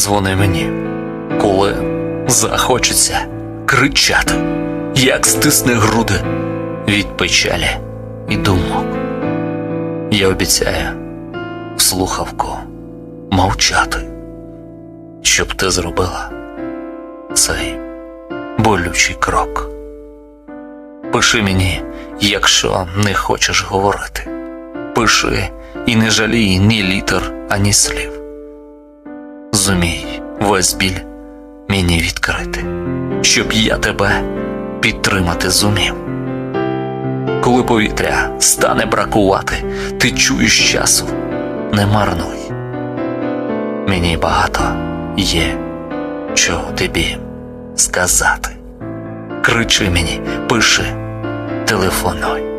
Дзвони мені, коли захочеться кричати, як стисне груди від печалі і думок. Я обіцяю в слухавку мовчати, щоб ти зробила цей болючий крок. Пиши мені, якщо не хочеш говорити. Пиши і не жалій ні літер, ані слів. Зумій весь біль мені відкрити, щоб я тебе підтримати зумів. Коли повітря стане бракувати, ти чуєш часу, не марнуй. Мені багато є, чого тобі сказати. Кричи мені, пиши, телефонуй.